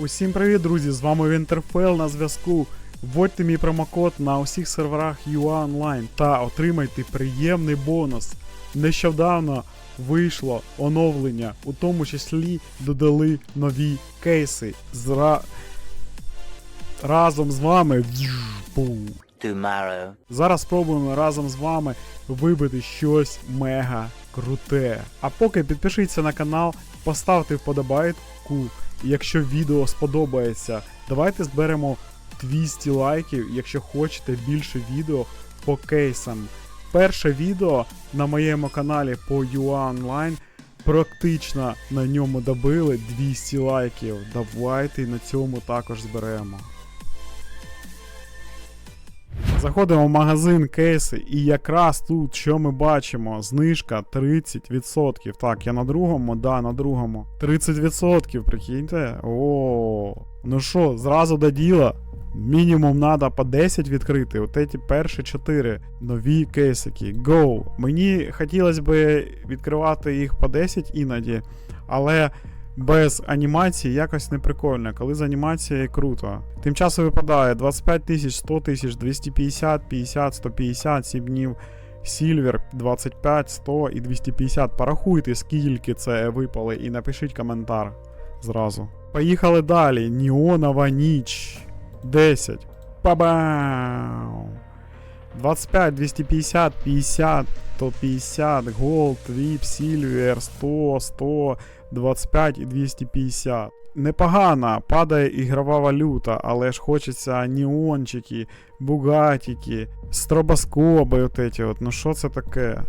Усім привіт, друзі! З вами Вінтерфел на зв'язку. Вводьте мій промокод на усіх серверах UA Online та отримайте приємний бонус. Нещодавно вийшло оновлення, у тому числі додали нові кейси. Зра... Разом з вами. Tomorrow. Зараз спробуємо разом з вами вибити щось мега круте. А поки підпишіться на канал, поставте вподобайку. Якщо відео сподобається, давайте зберемо 200 лайків, якщо хочете більше відео по кейсам. Перше відео на моєму каналі по UA Online практично на ньому добили 200 лайків. Давайте на цьому також зберемо. Заходимо в магазин кейси, і якраз тут, що ми бачимо, знижка 30%. Так, я на другому, да, на другому. 30%, прикиньте. О, ну що, зразу до діла. Мінімум треба по 10 відкрити. От ці перші 4 нові кейсики. Go! Мені хотілося б відкривати їх по 10 іноді, але без анімації якось не прикольно, коли з анімацією круто. Тим часом випадає 25 тисяч, 100 тисяч, 250, 50, 150, 7 днів. Сільвер 25, 100 і 250. Порахуйте, скільки це випали, і напишіть коментар зразу. Поїхали далі. Неонова ніч. 10. Па-бау! 25, 250, 50, 150, Gold, VIP, Silver, 100, 100, 25 і 250. Непогана, падає ігрова валюта, але ж хочеться неончики, бугатики, стробоскоби от эти от. Ну що це таке?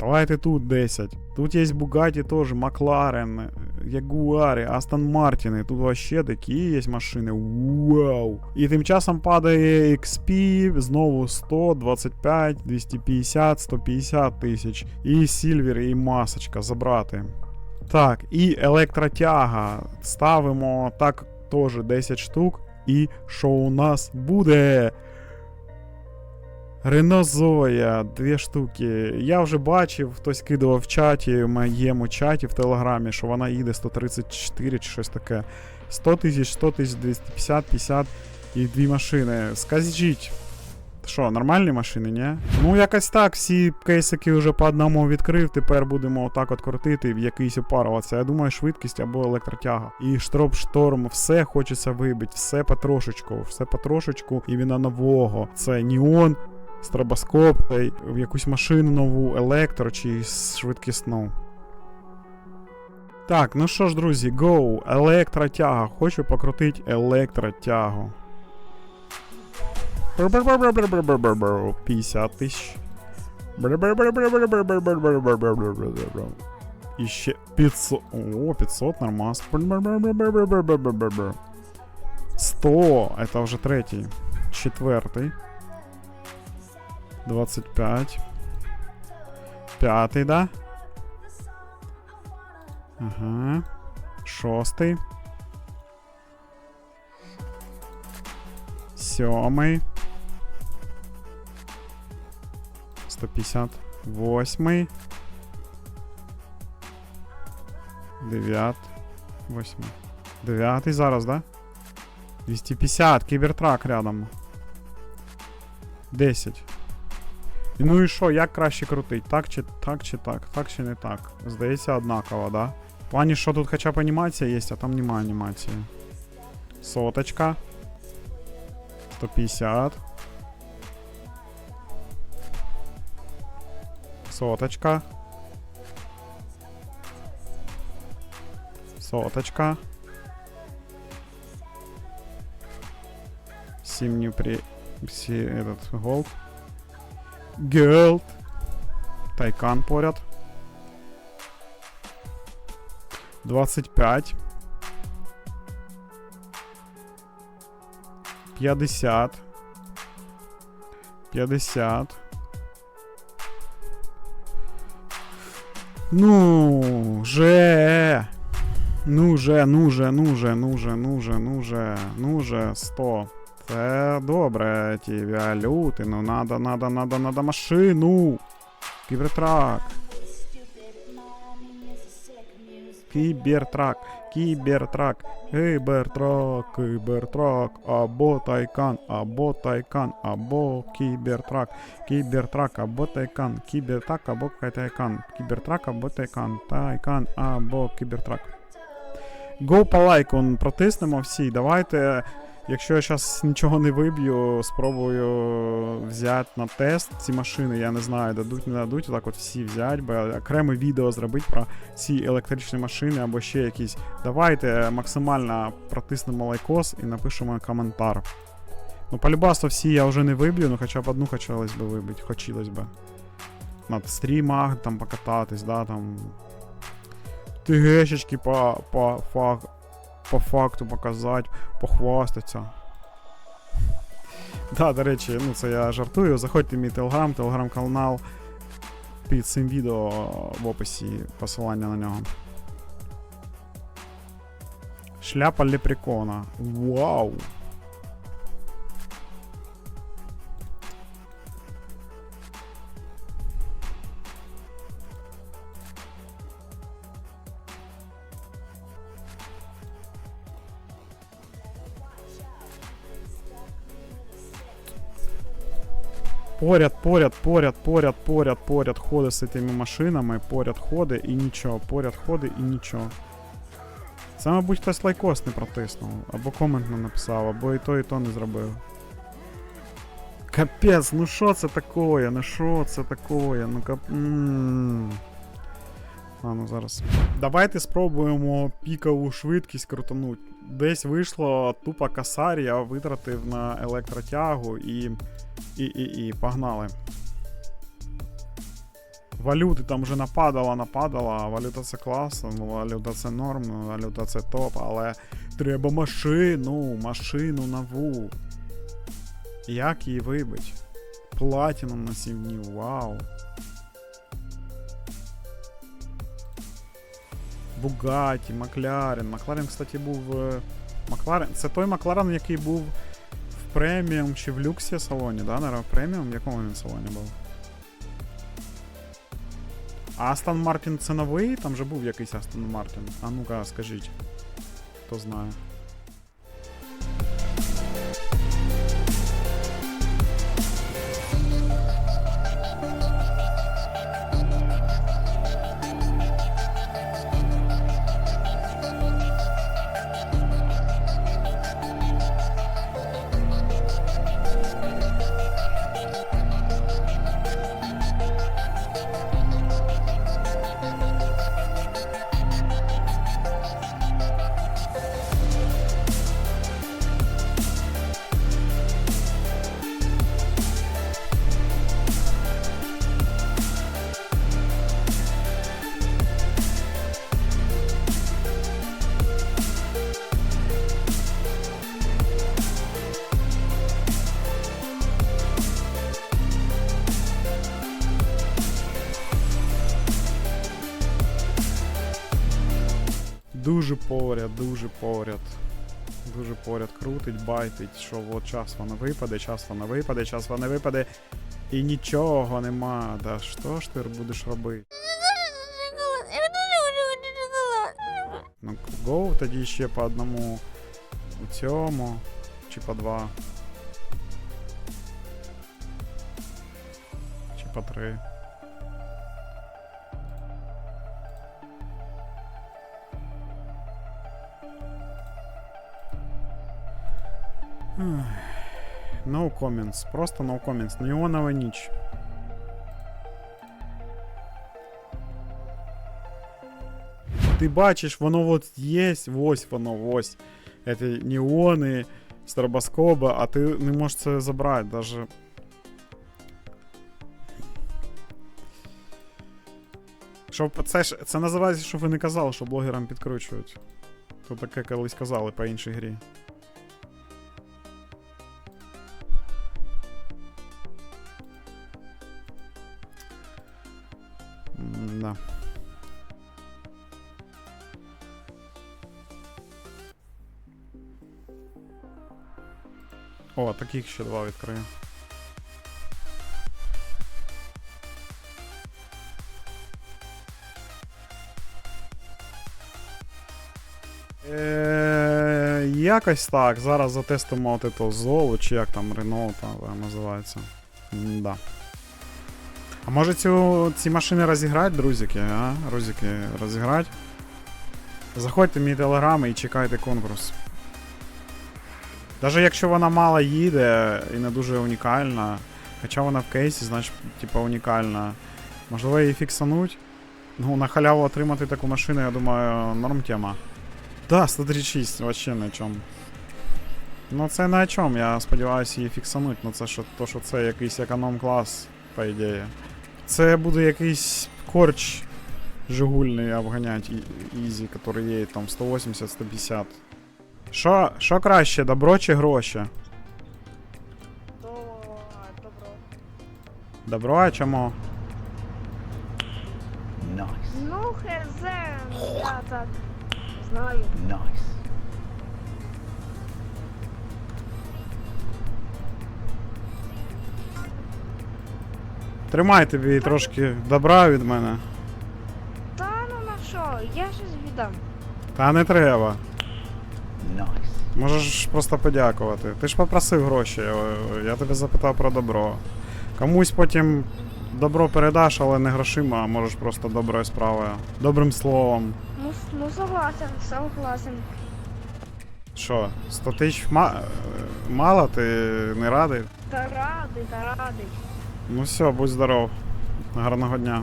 Давайте тут 10. Тут є Бугаті теж, Макларен, Ягуари, Астон Мартіни. Тут вообще такі є машини. Вау! І тим часом падає XP, знову 100, 25, 250, 150 тисяч. І Сільвер, і масочка забрати. Так, і електротяга. Ставимо так теж 10 штук. І що у нас буде? Рено Зоя, дві штуки. Я вже бачив, хтось кидав в чаті, в моєму чаті в телеграмі, що вона їде 134 чи щось таке. 100 тисяч, 100 тисяч, 250, 50 і дві машини. Скажіть. Що, нормальні машини, ні? Ну, якось так, всі кейсики вже по одному відкрив, тепер будемо отак от крутити в якийсь опаруватися. Я думаю, швидкість або електротяга. І штроп шторм, все хочеться вибити, все потрошечку, все потрошечку, іменно нового. Це Неон, стробоскоп, та якусь машину нову, електро чи швидкісну. Так, ну що ж, друзі, go, електротяга. Хочу покрутити електротягу. 50 тисяч. І ще 500. О, 500 нормас. 100. Это вже третій. Четвертий. 25. П'ятий, да? Ага. Шостий. Сьомий. 158. Дев'ят. Восьмий. Дев'ятий зараз, да? 250. Кібертрак рядом. 10. Ну і що, як краще крутить? Так чи так, чи так? Так чи не так? Здається, однаково, да? В плані, що тут хоча б анімація є, а там немає анімації. Соточка. 150. Соточка. Соточка. Симню при... Си, этот, голд. Голд. Тайкан поряд. 25. 50. 50. Ну же. Ну же, ну же, ну же, ну же, ну же, ну же, ну же, сто. Це добре, ті валюти, ну надо, надо, надо, надо машину. Кібертрак. Кібертрак. Кібертрак, кібертрак, кібертрак, або тайкан, або тайкан, або кібертрак, кібертрак, або тайкан, кібертрак, або тайкан, кібертрак, або тайкан, тайкан, або кібертрак. Go по лайку протиснемо всі. Давайте, якщо я зараз нічого не виб'ю, спробую взяти на тест ці машини. Я не знаю, дадуть, не дадуть, отак от всі взяти, бо окреме відео зробити про ці електричні машини або ще якісь. Давайте максимально протиснемо лайкос і напишемо коментар. Ну, полюбасто всі я вже не виб'ю, ну хоча б одну хотілося б вибити, хотілось би. На стрімах там покататись, да, там. ТГшечки по, по, фак, по факту показати, похвастатися. Да, до речі, ну це я жартую. Заходьте в мій телеграм, телеграм-канал. Під цим відео в описі посилання на нього. Шляпа лепрекона. Вау! Поряд, поряд, поряд, поряд, поряд, поряд ходить з цими машинами, поряд ходить і нічого, поряд ходить і нічого. Це, мабуть, хтось лайкос не протиснув, або комент не написав, або і то, і то не зробив. Капець, ну що це такое? Ну що це такое? Ну кап. М. Ладно, зараз. Давайте спробуємо пікову швидкість крутануть. Десь вийшло тупо косарь, я витратив на електротягу і. І, і, і, погнали. Валюти там вже нападала, нападала, валюта це класно, ну, валюта це норм, ну, валюта це топ, але треба машину, машину нову. Як її вибить? Платіном на 7 днів, вау. Бугаті, Макларен. Макларен, кстати, був. Макларен. Це той Макларен, який був в преміум чи в люксі салоні, да? Наверное, в преміум? В якому він салоні був? А Астон Мартін це новий? Там же був якийсь Астон Мартін. А ну-ка, скажіть. Хто знає. Дуже поряд, дуже поряд. Дуже поряд крутить, байтить, що от час воно випаде, час воно випаде, час воно випаде. І нічого нема. Да що ж ти будеш робити? Ну, гоу тоді ще по одному у цьому, чи по два. Чи по три. No comments, просто no comments. Неонова ніч. Ти бачиш, воно от є, ось воно, ось. Эти неони, стробоскоби, а ти не можеш це забрати даже. Щоб це ж це називається, щоб ви не казали, що блогерам підкручують. То таке колись казали по іншій грі. О, таких ще два відкрию. якось так. Зараз затестимо от ето Золу, чи як там Рено там е, називається. Да. А може цю, ці машини розіграти, друзики, а? Розики розіграти? Заходьте в мій телеграм і чекайте конкурс. Даже якщо вона мало їде і не дуже унікальна, хоча вона в кейсі, значить, типа унікальна. Можливо, її фіксануть. Ну, на халяву отримати таку машину, я думаю, норм тема. Да, 136, вообще на чому. Ну це на чому, я сподіваюся її фіксануть, ну це що, то, що це якийсь економ-клас, по ідеї. Це буде якийсь корч жигульний обганять і- ізі, який є там 180-150. Що, що краще, добро чи гроші? То добро. Добро, а чому? Nice. Ну, хз, я так знаю. Nice. Тримай тобі трошки добра від мене. Та ну на що, я щось віддам. Та не треба. Nice. Можеш просто подякувати. Ти ж попросив гроші, я тебе запитав про добро. Комусь потім добро передаш, але не грошима, а можеш просто доброю справою. Добрим словом. Ну, ну согласен, согласен. Що, 100 тисяч ма- мало, ти не радий? Та радий, та радий. Ну все, будь здоров. Гарного дня.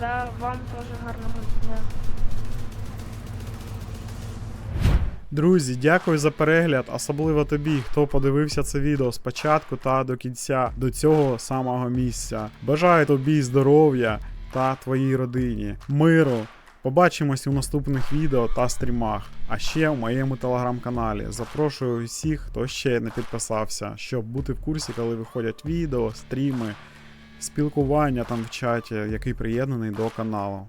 Да, вам теж гарного дня. Друзі, дякую за перегляд, особливо тобі, хто подивився це відео спочатку та до кінця до цього самого місця. Бажаю тобі здоров'я та твоїй родині, миру. Побачимось у наступних відео та стрімах. А ще в моєму телеграм-каналі. Запрошую всіх, хто ще не підписався, щоб бути в курсі, коли виходять відео, стріми, спілкування там в чаті, який приєднаний до каналу.